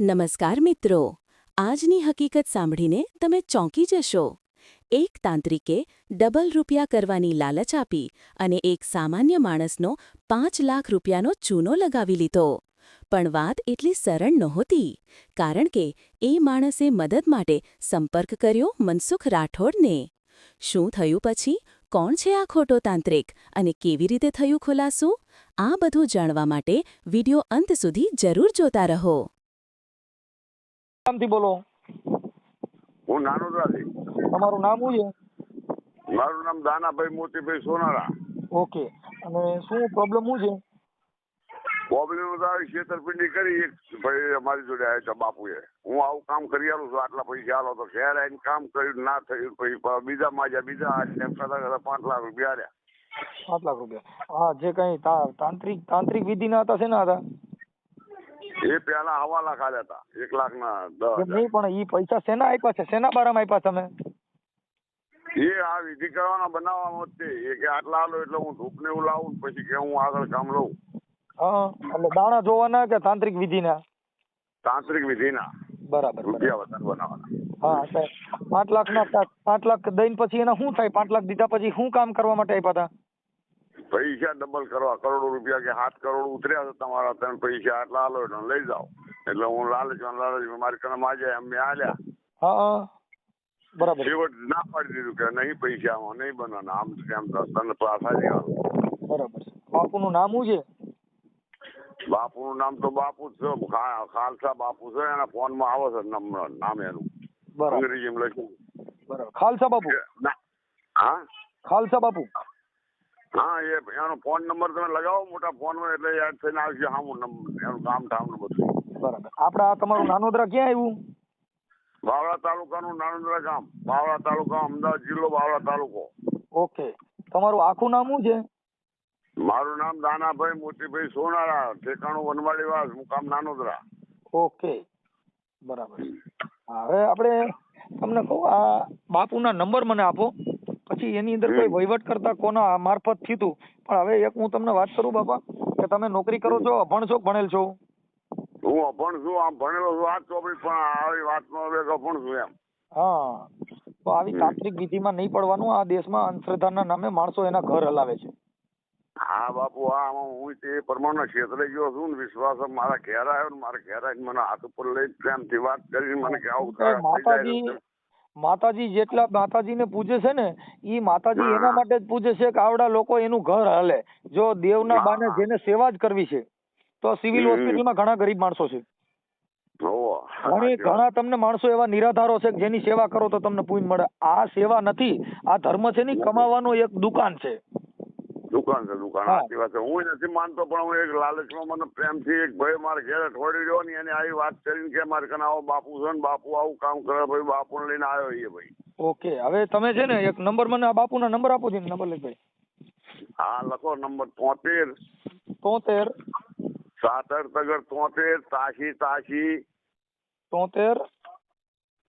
નમસ્કાર મિત્રો. આજની હકીકત સાંભળીને તમે ચોંકી જશો. એક તાંત્રિકે ડબલ રૂપિયા કરવાની લાલચ આપી અને એક સામાન્ય માણસનો પાંચ લાખ રૂપિયાનો ચૂનો લગાવી લીધો. પણ વાત એટલી સરળ નહોતી, કારણ કે એ માણસે મદદ માટે સંપર્ક કર્યો મનસુખ રાઠોડને. શું થયું પછી? કોણ છે આ ખોટો તાંત્રિક અને કેવી રીતે થયું ખુલાસું? આ બધું જાણવા માટે વિડિયો અંત સુધી જરૂર જોતા રહો. નામથી બોલો. હું નાનોદરાથી તમારું નામ શું છે? મારું નામ દાનાભાઈ મોતીભાઈ સોનારા. ઓકે. અને શું પ્રોબ્લેમ શું છે? પ્રોબ્લેમ તો છેતરપિંડી કરી એક ભાઈ અમારી જોડે આવ્યા છે બાપુએ. હું આવું કામ કરી આવું છું આટલા પૈસા આલો તો ઘેર આવીને કામ કર્યું ના થયું પછી બીજા માજ્યા બીજા એમ કરતા કરતા પાંચ લાખ રૂપિયા આવ્યા પાંચ લાખ રૂપિયા. હા જે કઈ તાંત્રિક તાંત્રિક વિધિ ના હતા શેના હતા? એ પેલા હવાલા ખાધા હતા એક લાખ ના દસ નહીં પણ ઈ પૈસા શેના આપ્યા છે? શેના બારામાં આપ્યા તમે? એ આ વિધિ કરવાના બનાવવામાં જ એ કે આટલા આલો એટલે હું ધૂપ ને એવું લાવું પછી કે હું આગળ કામ લઉં. હા એટલે દાણા જોવાના કે તાંત્રિક વિધિના? તાંત્રિક વિધિના. બરાબર બરાબર. રૂપિયા વધારે બનાવવાના. હા સાહેબ પાંચ લાખ ના પાંચ લાખ દઈને પછી એના શું થાય? પાંચ લાખ દીધા પછી શું કામ કરવા માટે આપ્યા હતા પૈસા ડબલ કરવા કરોડો રૂપિયા કે સાત કરોડ ઉતર્યા છે તમારા તમે પૈસા આટલા હાલો એટલે લઈ જાઓ. એટલે હું લાલચ લાલચ મારી કને માજે એમ મેં આલ્યા. હા બરાબર. છેવટ ના પાડી દીધું કે નહીં પૈસા આમાં નહીં બનાવવાના આમ તેમ તને પાછા જવાનું બરાબર. બાપુનું નામ શું છે? બાપુનું નામ તો બાપુ જ છે. ખાલસા બાપુ છે. એના ફોનમાં આવે છે નામ એનું. અંગ્રેજીમાં લખ્યું. બરાબર. ખાલસા બાપુ? હા? ખાલસા બાપુ? હા એ એનો ફોન નંબર તમે લગાવો મોટા ફોનમાં એટલે યાદ થઈને આવશે હા હું એનું કામ ઠામ ને બધું. બરાબર. આપણે આ તમારું નાનોદરા ક્યાં આવ્યું? બાવળા તાલુકાનું નાનોદરા ગામ. બાવળા તાલુકા અમદાવાદ જિલ્લો બાવળા તાલુકો. ઓકે. તમારું આખું નામ શું છે? મારું નામ દાનાભાઈ મોતીભાઈ સોનારા ઠેકાણું વનવાડી વાસ મુકામ નાનોદરા. ઓકે. બરાબર. હવે આપણે તમને કહું આ બાપુના નંબર મને આપો. પછી એની અંદર કોઈ વહીવટ કરતા કોના મારફત થયું પણ હવે એક હું તમને વાત કરું બાપા કે તમે નોકરી કરો છો અભણ છો ભણેલ છો? હું અભણ છું આમ ભણેલો છું આ ચોપડી પણ આવી વાતમાં હવે અભણ છું એમ. હા. તો આવી તાંત્રિક વિધિમાં નહીં પડવાનું આ દેશમાં અંધશ્રદ્ધાના નામે માણસો એના ઘર હલાવે છે. હા બાપુ હા હું તે પ્રમાણે ક્ષેત્રે ગયો છું ને વિશ્વાસ મારા ઘેર આવ્યો ને મારા ઘેર આવીને મને હાથ ઉપર લઈ પ્રેમથી વાત કરી મને કે આવું માતાજી માતાજી જેટલા માતાજીને પૂજે છે ને એ માતાજી એના માટે જ પૂજે છે કે આવડા લોકો એનું ઘર હાલે જો દેવના બાને જેને સેવા જ કરવી છે તો સિવિલ. હોસ્પિટલમાં ઘણા ગરીબ માણસો છે. ઘણી ઘણા તમને માણસો એવા નિરાધારો છે જેની સેવા કરો તો તમને પુણ્ય મળે આ સેવા નથી આ ધર્મ છે ને કમાવાનો એક દુકાન છે દુકાન છે દુકાન આખી વાત હું નથી માનતો પણ હું એક લાલચમાં મને પ્રેમથી એક ભાઈ મારે ઘેર અઠવાડિયું રહ્યો ને એને આવી વાત કરીને કે મારે કને આવો બાપુ છે ને બાપુ આવું કામ કરે ભાઈ બાપુને લઈને આવ્યો એ ભાઈ. ઓકે હવે તમે છે ને એક નંબર મને આ બાપુના નંબર આપો છો નંબર લઈ ભાઈ. હા લખો નંબર તોતેર. તોતેર. સાતર તગર તોતેર તાશી તાશી. તોતેર.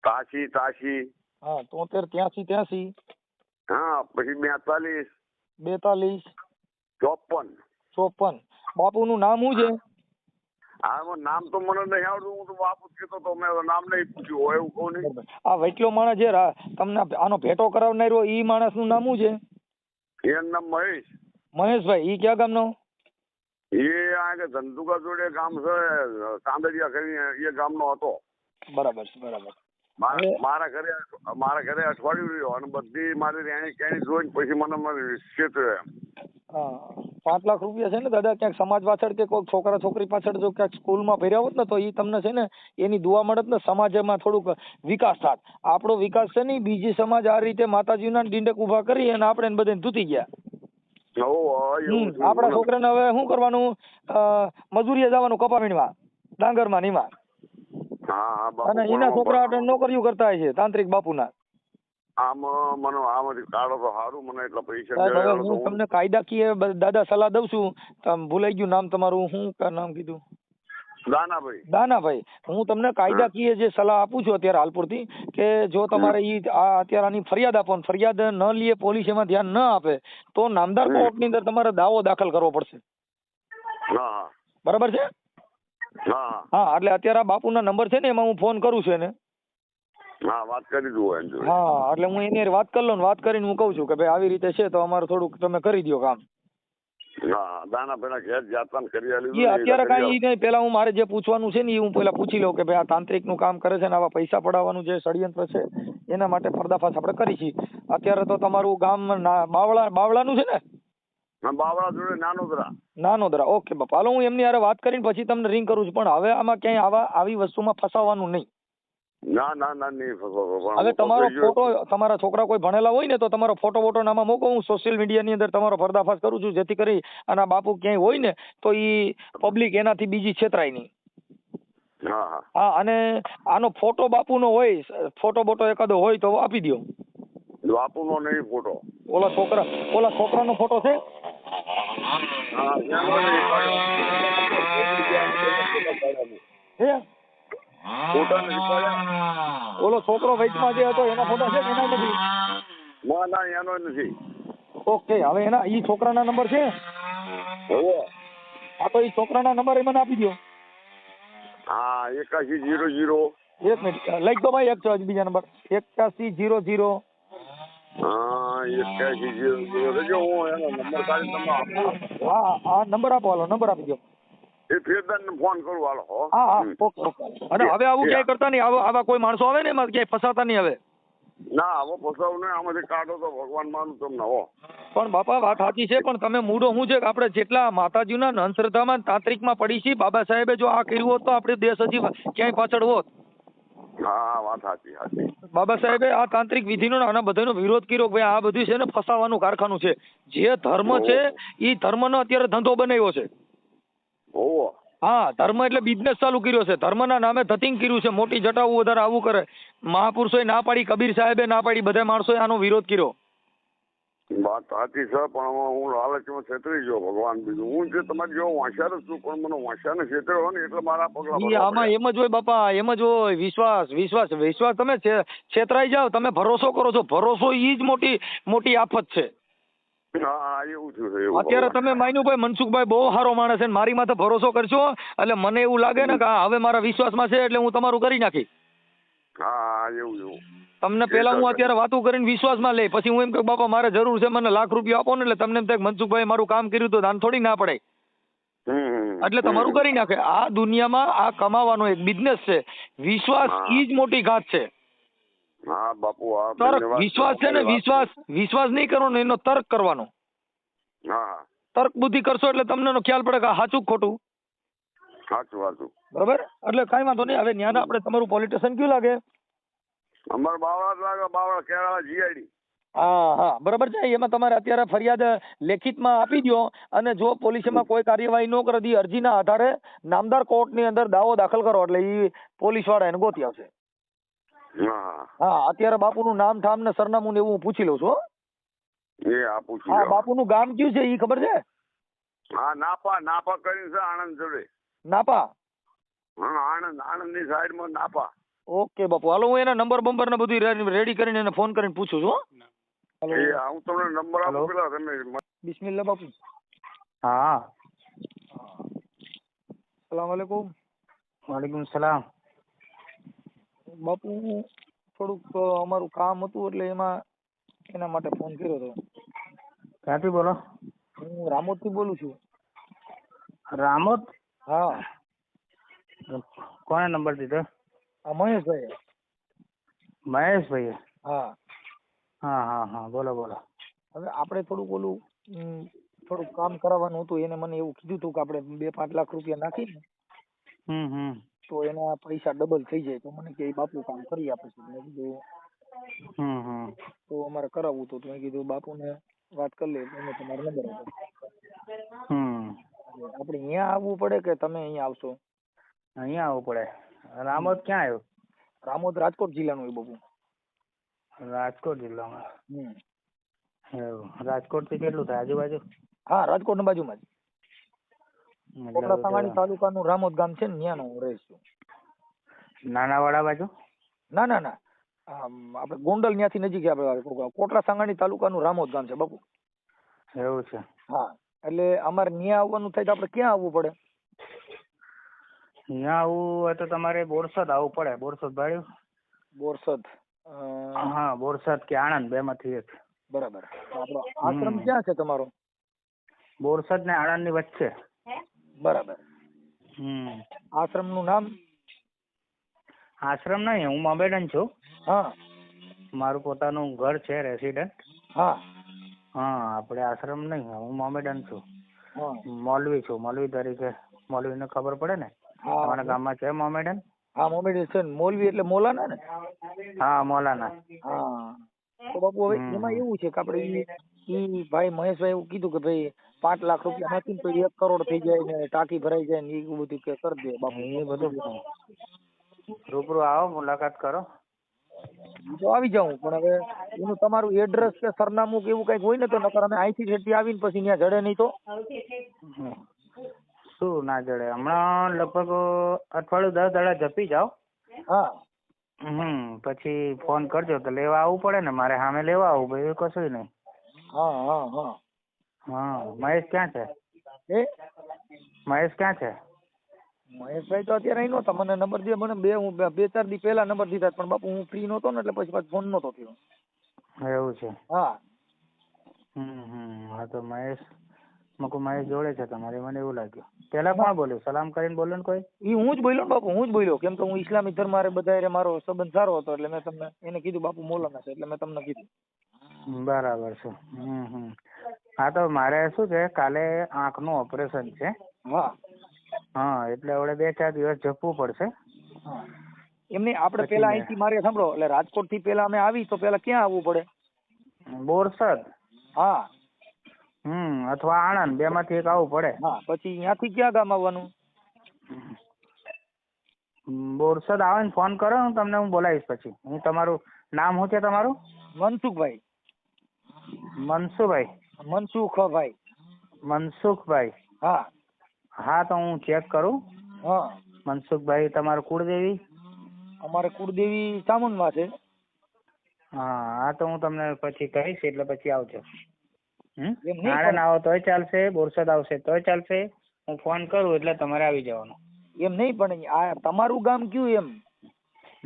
તાશી તાશી. હા તોતેર ત્યાંસી ત્યાંસી. હા પછી બેતાલીસ. બેતાલીસ. ચોપન. ચોપન. બાપુનું નામ શું છે? હા નામ તો મને નહીં આવડતું. હું તો બાપુ કહેતો તો મેં નામ નહીં પૂછ્યું હોય એવું કહું નહીં આ વૈટલો માણસ છે તમને આનો ભેટો કરાવનારો ઈ માણસનું નામ શું છે? એનું નામ મહેશ. મહેશભાઈ ઈ ક્યાં ગામનો? એ આ કે ધંધુકા જોડે ગામ છે કાંદડિયા કરીને એ ગામનો હતો. બરાબર છે બરાબર. મારા ઘરે મારા ઘરે અઠવાડિયું રહ્યો અને બધી મારી રહેણી કેણી જોઈને પછી મને મારી એમ. પાંચ લાખ રૂપિયા છે ને દાદા ક્યાંક સમાજ પાછળ કે કોઈ છોકરા છોકરી પાછળ જો ક્યાંક સ્કૂલમાં ભર્યા હોત ને તો એ તમને છે ને એની દુઆ મળત ને સમાજમાં થોડુંક વિકાસ થાત. આપણો વિકાસ છે ને બીજી સમાજ આ રીતે માતાજીના ડીંડક ઊભા કરી અને આપણે બધાને ધૂતી ગયા. આપણા છોકરાને હવે શું કરવાનું? મજૂરીએ જવાનું કપા વીણવા ડાંગરમાં ને એમાં હા હા બાપુ અને એના છોકરા નોકરીઓ કરતા છે તાંત્રિક બાપુના. આમ મને આમાંથી કાઢો તો સારું મને એટલા પૈસા સાહેબ હવે ગયા તો હું હું- તમને કાયદાકીય દાદા સલાહ દઉં છું. તમ ભૂલાઈ ગયું નામ તમારું શું નામ કીધું? દાનાભાઈ. દાનાભાઈ હું તમને કાયદાકીય જે સલાહ આપું છું અત્યારે હાલ પૂરતી કે જો તમારે ઈ અત્યારે આની ફરિયાદ આપો ને ફરિયાદ ન લે પોલીસ એમાં ધ્યાન ન આપે તો નામદાર. કોર્ટની અંદર તમારે દાવો દાખલ કરવો પડશે. બરાબર છે? હા. હા એટલે અત્યારે આ બાપુના નંબર છે ને એમાં હું ફોન કરું છું એને. હા વાત કરી દઉં એમ હા એટલે હું એની વાત કરી લઉં વાત કરીને હું કહું છું કે ભાઈ આવી રીતે છે તો અમારે થોડુંક તમે કરી દો કામ. હા દાના પેલા ઘેર જાતા કરી આલ્યું એ અત્યારે કાંઈ નહીં પેલા હું મારે જે પૂછવાનું છે ને એ હું પેલા પૂછી લઉં કે ભાઈ આ તાંત્રિકનું કામ કરે છે ને આવા પૈસા પડાવવાનું જે ષડયંત્ર છે એના માટે પર્દાફાશ આપણે કરી છીએ અત્યારે તો તમારું ગામ બાવળા બાવળાનું છે ને? બાવળા જોડે નાનોદરા. નાનોદરા. ઓકે બાપા. હાલો હું એમની હારે વાત કરીને પછી તમને રિંગ કરું છું. પણ હવે આમાં ક્યાંય આવા આવી વસ્તુમાં ફસાવાનું નહીં. ના ના ના નહીં ફસો હવે તમારો ફોટો તમારા છોકરા કોઈ ભણેલા હોય ને તો તમારો ફોટો વોટો નામાં મોકો. હું સોશિયલ મીડિયાની અંદર તમારો પર્દાફાશ કરું છું. જેથી કરી અને બાપુ ક્યાંય હોય ને તો એ પબ્લિક એનાથી બીજી છેતરાય નહીં. હા હા. હા અને આનો ફોટો બાપુનો હોય ફોટો બોટો એકાદો હોય તો આપી દો બાપુનો નહીં ફોટો. ઓલા છોકરા ઓલા છોકરાનો ફોટો છે. ઓલો છોકરો વચમાં જે હતો એના ફોટો છે એના નથી? ના ના એનો નથી. ઓકે હવે એના ઈ છોકરાના નંબર છે? હા તો ઈ છોકરાના નંબર એ મને આપી દો હા એકાશી જીરો જીરો. એક મિનિટ લઈ દો ભાઈ એક બીજા નંબર. એકાશી જીરો જીરો હું એનો નંબર કાઢી તમને આપું. હા નંબર આપો હાલો નંબર આપી દો. ફોન કરું હાલો હા. હા ઓકે ઓકે. અને હવે આવું ક્યાંય કરતા નહીં? આવા કોઈ માણસો આવે ને એમાં ક્યાંય ફસાતા નહીં હવે? ના આવો ફસાવ ને આમાંથી કાઢો તો ભગવાન માનું તમને હો. પણ બાપા વાત સાચી છે પણ તમે મૂડો હું છે કે આપણે જેટલા માતાજીના અંધશ્રદ્ધામાં તાંત્રિકમાં પડી છીએ બાબા સાહેબે જો આ કર્યું હોત તો આપણે દેશ હજી ક્યાંય પાછળ હોત. હા વાત સાચી સાચી. બાબા સાહેબે આ તાંત્રિક વિધિનો ને આના બધાનો વિરોધ કર્યો ભાઈ આ બધું છે ને ફસાવાનું કારખાનું છે. જે ધર્મ છે એ ધર્મનો અત્યારે ધંધો બનાવ્યો છે. હા ધર્મ એટલે બિઝનેસ ચાલુ કર્યો છે. ધર્મના નામે ધતિંગ કર્યું છે. મોટી જટાવું વધારે આવું કરે. મહાપુરુષોએ ના પાડી કબીર સાહેબે ના પાડી બધા માણસોએ આનો વિરોધ કર્યો. વાત સાચી છે પણ હું લાલચમાં છેતરી ગયો ભગવાન બીજું. હું જે તમારી જેવો હોશિયાર જ છું પણ મને હોશિયારને છેતર્યો ને એટલે મારા પગલા આમાં એમ જ હોય બાપા એમ જ હોય. વિશ્વાસ વિશ્વાસ વિશ્વાસ. તમે છેતરાઈ જાઓ તમે ભરોસો કરો છો. ભરોસો ઈ જ મોટી મોટી આફત છે. અત્યારે તમે માન્યુભાઈ મનસુખભાઈ બહુ સારો માણસ છે મારી માથે ભરોસો કરશો એટલે મને એવું લાગે ને કે હવે મારા વિશ્વાસમાં છે એટલે હું તમારું કરી નાખી હા એવું એવું. તમને પેલા હું અત્યારે વાતો કરીને વિશ્વાસમાં લઈ પછી હું એમ કહું બાપા મારે જરૂર છે મને લાખ રૂપિયા આપો ને એટલે તમને એમ થાય મનસુખભાઈ મારું કામ કર્યું તો દાન થોડી ના પડે. એટલે તમારું કરી નાખે. આ દુનિયામાં આ કમાવાનો એક બિઝનેસ છે. વિશ્વાસ. ઈ જ મોટી ઘાત છે. હા બાપુ તર્ક વિશ્વાસ છે ને વિશ્વાસ વિશ્વાસ નહીં કરવાનો એનો તર્ક કરવાનો. તર્ક બુદ્ધિ કરશો એટલે તમને ખ્યાલ પડે કે સાચું ખોટું. સાચું સાચું. બરોબર? એટલે કઈ વાંધો નહીં. હવે ન્યાના આપણે તમારું પોલિટિશિયન કયું લાગે? અમારે બાવળા લાગે બાવળા કેરાળા જીઆઈડી. હા હા. બરાબર છે. એમાં તમારે અત્યારે ફરિયાદ લેખિતમાં આપી દો અને જો પોલીસમાં કોઈ કાર્યવાહી ન કરે દી અરજીના આધારે નામદાર કોર્ટની અંદર દાવો દાખલ કરો. એટલે એ પોલીસવાળા એને ગોતી આવશે. હા. હા અત્યારે બાપુનું નામ ઠામ ને સરનામું ને એવું હું પૂછી લઉં છું હો. એ આ પૂછી હા બાપુનું ગામ કયું છે એ ખબર છે? હા નાપા નાપા કરીને છે આણંદ જોડે. નાપા? આણંદ આણંદની સાઈડમાં નાપા. ઓકે બાપુ. હાલો હું એના નંબર બંબર ને બધું રેડી કરીને એને ફોન કરીને પૂછું છું હાલો. હું તમને નંબર આપું પેલા તમે બિસ્મિલ્લા બાપુ. હા. સલામ વાલેકુમ. વાલેકુમ સલામ. બાપુ થોડુંક અમારું કામ હતું એટલે એમાં એના માટે ફોન કર્યો હતો. ક્યાંથી બોલો? હું રામોદથી બોલું છું. રામોદ? હા. કોને નંબર દીધો? આ મહેશભાઈ મહેશભાઈ હા. હા હા હા બોલો બોલો. હવે આપણે થોડુંક ઓલું થોડુંક કામ કરાવવાનું હતું એને મને એવું કીધું હતું કે આપણે બે પાંચ લાખ રૂપિયા નાખીને હમ હમ. તો એના પૈસા ડબલ થઈ જાય. તો મને કે "એ બાપુ કામ કરી આપે છે. મેં કીધું હમ હમ. તો અમારે કરાવવું હતું. તો મેં કીધું બાપુને વાત કરી લે એને તમારો નંબર આપ્યો હમ. આપણે અહીંયા આવવું પડે કે તમે અહીંયા આવશો? અહીંયા આવવું પડે. રામોદ ક્યાં આવ્યો? રામોદ રાજકોટ જિલ્લાનું એ બાબુ રાજકોટ જિલ્લામાં? રાજકોટ એવું. રાજકોટથી કેટલું થાય? આજુબાજુ? હા રાજકોટની બાજુમાં જ. તો સાંગાણી તાલુકાનું રામોદ ગામ છે ને ત્યાં હું રહીશ છું નાનાવાડા બાજુ? ના ના ના. આપડે આપણે ગોંડલ ત્યાંથી નજીક આપડે આપણે કોટડા સાંગાણી તાલુકાનું રામોદ ગામ છે બાપુ. એવું છે. હા. એટલે અમારે ન્યા આવવાનું થાય તો આપણે ક્યાં આવવું પડે? અહીંયા આવવું હોય તો તમારે બોરસદ આવવું પડે. બોરસદ ભાડ્યું બોરસદ. હા બોરસદ કે આણંદ બેમાંથી એક. બરાબર. આપણો આશ્રમ ક્યાં છે તમારો? બોરસદ ને આણંદની વચ્ચે. બરાબર. હમ. આશ્રમનું નામ? આશ્રમ નહીં હું મોમેડન છું. હા. મારું પોતાનું ઘર છે રેસિડન્ટ. હા. હા આપણે આશ્રમ નહીં હું મોમેડન છું. મોલવી છું મોલવી તરીકે. મૌલવીને ખબર પડે ને? તમારા ગામમાં છે મોમેડન હા મોમેડન છે મોલવી એટલે મોલાના ને? હા મોલાના. હા. તો બાપુ હવે. એમાં એવું છે કે આપણે ઈ ભાઈ મહેશભાઈ એવું કીધું કે ભાઈ પાંચ લાખ રૂપિયા નાખી તો એક કરોડ થઈ જાય ને ટાંકી ભરાઈ જાય ને એવું બધું કે કરી દે બાપુ. એ બધું રૂબરૂ આવો મુલાકાત કરો. તો આવી જાઉં પણ હવે એનું તમારું એડ્રેસ કે સરનામું કે એવું કંઈક હોય ને તો નકર અમે અહીંથી છેટી આવીને પછી ત્યાં જડે નહીં તો. શું ના જડે? હમણાં લગભગ અઠવાડિયું દસ દાડા જપી જાઓ. હા. હમ પછી ફોન કરજો તો લેવા આવવું પડે ને મારે સામે લેવા આવવું ભાઈ કશું નહીં. હા હા હા. હા મહેશ ક્યાં છે? એ? મહેશ ક્યાં છે? મહેશભાઈ તો અત્યારે અહીં નહોતા મને નંબર દે મને બે હું બે- બે ચાર દી પહેલા નંબર દીધા પણ બાપુ હું ફ્રી નહોતો ને એટલે પછી પાછો ફોન નહોતો થયો. એવું છે. હા. હમ હમ હા તો મહેશ મકુ મહેશ જોડે છે તમારે મને એવું લાગ્યું. પેલા કોણ બોલ્યું? સલામ કરીને બોલ્યો ને કોઈ. ઈ હું જ બોલ્યો ને બાપુ હું જ બોલ્યો. કેમ કે હું ઇસ્લામિક ધર્મ મારે બધા મારો સંબંધ સારો હતો એટલે મેં તમને એને કીધું બાપુ મોલાના છે એટલે મેં તમને કીધું. બરાબર છે. હમ હમ. હા તો મારે શું છે કાલે આંખનું ઓપરેશન છે. હા હા એટલે હવે બે ચાર દિવસ જપવું પડશે. એમની આપણે પેલા અહીંથી મારે સાંભળો એટલે રાજકોટથી પેલા અમે આવી તો પેલા ક્યાં આવવું પડે? બોરસદ. હા. હમ અથવા આણંદ બે માંથી એક આવવું પડે. હા પછી અહીંયાથી ક્યાં ગામ આવવાનું? બોરસદ આવે ને ફોન કરો હું તમને હું બોલાવીશ પછી. હું તમારું નામ શું છે તમારું? મનસુખભાઈ. મનસુભાઈ મનસુખભાઈ. મનસુખભાઈ. હા. હા તો હું ચેક કરું. હા. મનસુખભાઈ તમારું કુળદેવી? અમારે કુળદેવી ચામુંડમાં છે. હા હા તો હું તમને પછી કહીશ એટલે પછી આવજો. આણંદ આવો તોય ચાલશે બોરસદ આવશે તોય ચાલશે. હું ફોન કરું એટલે તમારે આવી જવાનું. એમ નહીં પણ આ તમારું ગામ કયું એમ?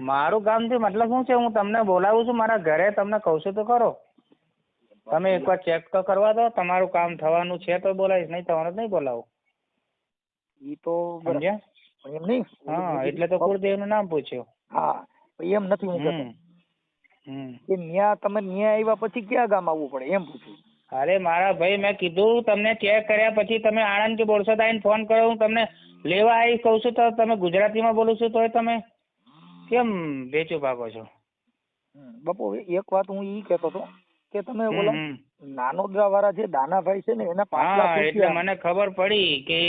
મારું ગામ છે મતલબ શું છે? હું તમને બોલાવું છું મારા ઘરે તમને કહું છું તો ખરો તમે એકવાર ચેક તો કરવા દો તમારું કામ થવાનું છે તો બોલાવીશ નહીં થવાનું નહીં બોલાવું. ઈ તો. સમજ્યા? એમ નહીં? હા એટલે તો કુળદેવનું નામ પૂછ્યું. હા એમ નથી હું કે ન્યા તમે ન્યા આવ્યા પછી ક્યાં ગામ આવવું પડે? એમ પૂછ્યું. અરે મારા ભાઈ, મેં કીધું તમને ચેક કર્યા પછી તમે આણંદ કે બોરસદ આવીને ફોન કરો હું તમને લેવા આવી કહું છું તો તમે ગુજરાતીમાં બોલું છું તોય તમે કેમ બેચું ભાગો છો હમ. એક વાત હું ઈ કહેતો હતો કે તમે ઓલા નાનોદરા વાળા જે દાનાભાઈ છે ને એના પાછલા હા એટલે મને ખબર પડી કે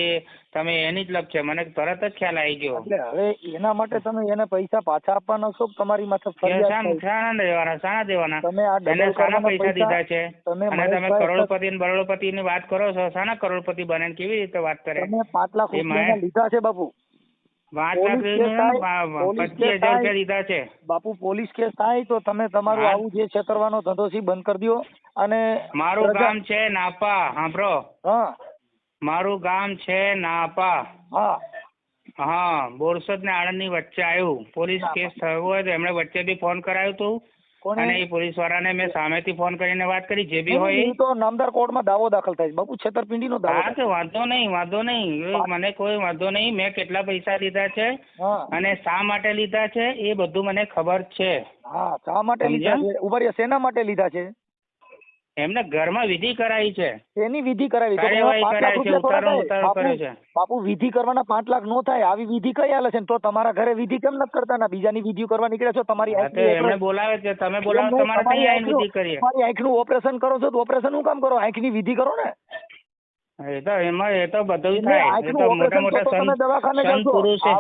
તમે એની જ લપ છે. મને તરત જ ખ્યાલ આવી ગયો. એટલે હવે એના માટે તમે એને પૈસા પાછા આપવાના છો તમારી માથે ફરિયાદ સાણા દેવાના શાના દેવાના. તમે આ એને શાના પૈસા દીધા છે? તમે અને તમે કરોડપતિ ને બરોડપતિ ની વાત કરો છો? શાના કરોડપતિ બને ને કેવી રીતે વાત કરે? તમે પાંચ લાખ રૂપિયા લીધા છે બાપુ. બાપુ પોલીસ કેસ થાય તો તમે તમારું આવું જે છેતરવાનો ધંધો છે બંધ કરી દો અને મારું ગામ છે નાપા સાંભળો. હા. મારું ગામ છે નાપા. હા. હા બોરસદ ને આણંદની વચ્ચે આવ્યું. પોલીસ કેસ થયો હોય તો એમણે વચ્ચેથી ફોન કરાયો કોને અને એ પોલીસ વાળાને મેં સામેથી ફોન કરીને વાત કરી જે બી હોય એ. તો નામદાર કોર્ટમાં દાવો દાખલ થાય છે. બાપુ છેતરપિંડીનો દાવો હા તો વાંધો નહીં વાંધો નહીં. મને કોઈ વાંધો નહીં. મેં કેટલા પૈસા લીધા છે અને શા માટે લીધા છે એ બધું મને ખબર છે. હા શા માટે લીધા છે? ઊભા શેના માટે લીધા છે? એમને ઘરમાં વિધિ કરાવી છે. એની વિધિ કરાવી છે. બાપુ બાપુ વિધિ કરવાના પાંચ લાખ નો થાય. આવી વિધિ કઈ હાલે છે? તો તમારા ઘરે વિધિ કેમ નથી કરતા? ના બીજાની વિધિ કરવા નીકળ્યા છો તમારી હા એમને બોલાવે છે. તમે બોલાવો તમારે કઈ ત્યાં વિધિ કરીએ? તમારી આંખનું ઓપરેશન કરો છો તો ઓપરેશનનું કામ કરો? આંખની વિધિ કરો ને? એ તો એમાં એ તો બધું થાય. એ તો મોટા મોટા સંત દવાખાને સંત. પુરુષે.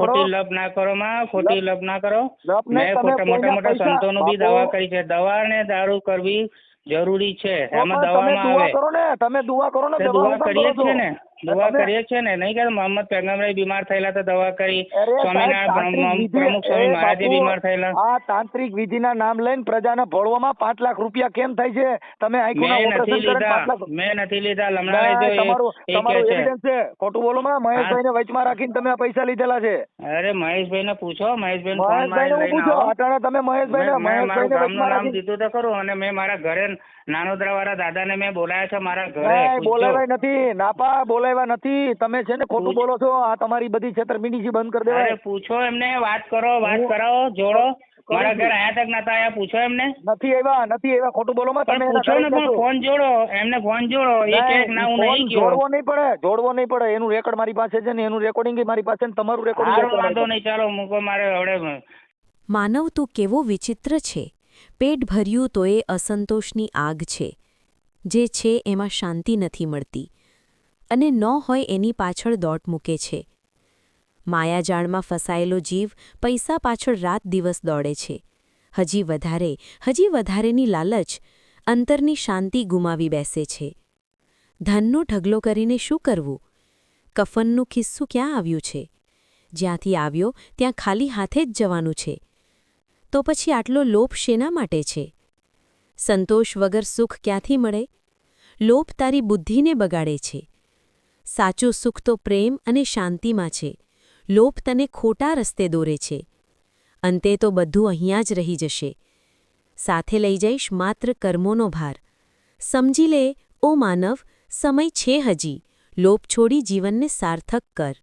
ખોટી લપ ના કરો માં ખોટી લપ ના કરો. મેં મોટા મોટા સંતો નું બી દવા કરી છે. દવા ને દારૂ કરવી જરૂરી છે. એમાં તમે દવામાં દુઆ આવે. કરો ને તમે દુઆ કરો ને તમે દુઆ કરીએ કરો જ છે છો. ને. દવા કરીએ છીએ ને નહીં કે મોહમ્મદ પેગમરાય બીમાર થયેલા તો દવા કરી. સ્વામિનારાયણ પ્રમુખ સ્વામી મહારાજે બીમાર થયેલા. આ તાંત્રિક વિધિના નામ લઈને પ્રજાને ભોળવામાં પાંચ લાખ રૂપિયા કેમ થાય છે? તમે નથી ઓપરેશન કરીને લીધા. મેં નથી લીધા. લમણા ના, લેજો તમારું તમારું એવિડન્સ છે. ખોટું બોલો માં મહેશભાઈને વચમાં રાખીને તમે આ પૈસા લીધેલા છે. અરે મહેશભાઈ ને પૂછો. મહેશભાઈ ફોન મહેશભાઈને મારી પૂછો. અટાણે તમે મહેશભાઈને મહેશભાઈને વચમાં નામ દીધું તો ખરું અને મેં મારા ઘરે નાનોદરા વાળા દાદાને મેં બોલાયા છે મારા ઘરે. બોલાવાય નથી. નાપા બોલાવ્યા નથી. તમે છે ને ખોટું બોલો છો આ તમારી બધી છેતરપિંડી છે બંધ કરી અરે પૂછો એમને વાત કરો વાત કરાવો જોડો. મારા ઘર આયા તક નતા આયા પૂછો એમને. નથી આવ્યા નથી આવ્યા ખોટું બોલો માં. તમે પૂછો ને પણ ફોન જોડો એમને ફોન જોડો. એ કે ના હું નહીં ગયો. જોડવો નહીં પડે જોડવો નહીં પડે. એનું રેકોર્ડ મારી પાસે છે ને એનું રેકોર્ડિંગ મારી પાસે ને તમારું સારું વાંધો નહીં ચાલો મૂકો મારે હવે. માનવ તું કેવો વિચિત્ર છે. પેટ ભર્યું તો એ અસંતોષની આગ છે જે છે એમાં શાંતિ નથી મળતી. અને ન હોય એની પાછળ દોટ મૂકે છે. માયાજાળમાં ફસાયેલો જીવ પૈસા પાછળ રાત દિવસ દોડે છે. હજી વધારે, હજી વધારેની લાલચ, અંતરની શાંતિ ગુમાવી બેસે છે. ધનનો ઢગલો કરીને શું કરવું? કફનનું ખિસ્સું ક્યાં આવ્યું છે? જ્યાંથી આવ્યો, ત્યાં ખાલી હાથે જ જવાનું છે. તો પછી આટલો લોભ શેના માટે છે? સંતોષ વગર સુખ ક્યાંથી મળે? લોભ તારી બુદ્ધિને બગાડે છે. સાચું સુખ તો પ્રેમ અને શાંતિમાં છે. લોભ તને ખોટા રસ્તે દોરે છે. અંતે તો બધું અહીંયા જ રહી જશે. સાથે લઈ જઈશ માત્ર કર્મોનો ભાર. સમજી લે, ઓ માનવ, સમય છે હજી. લોભ છોડી જીવનને સાર્થક કર.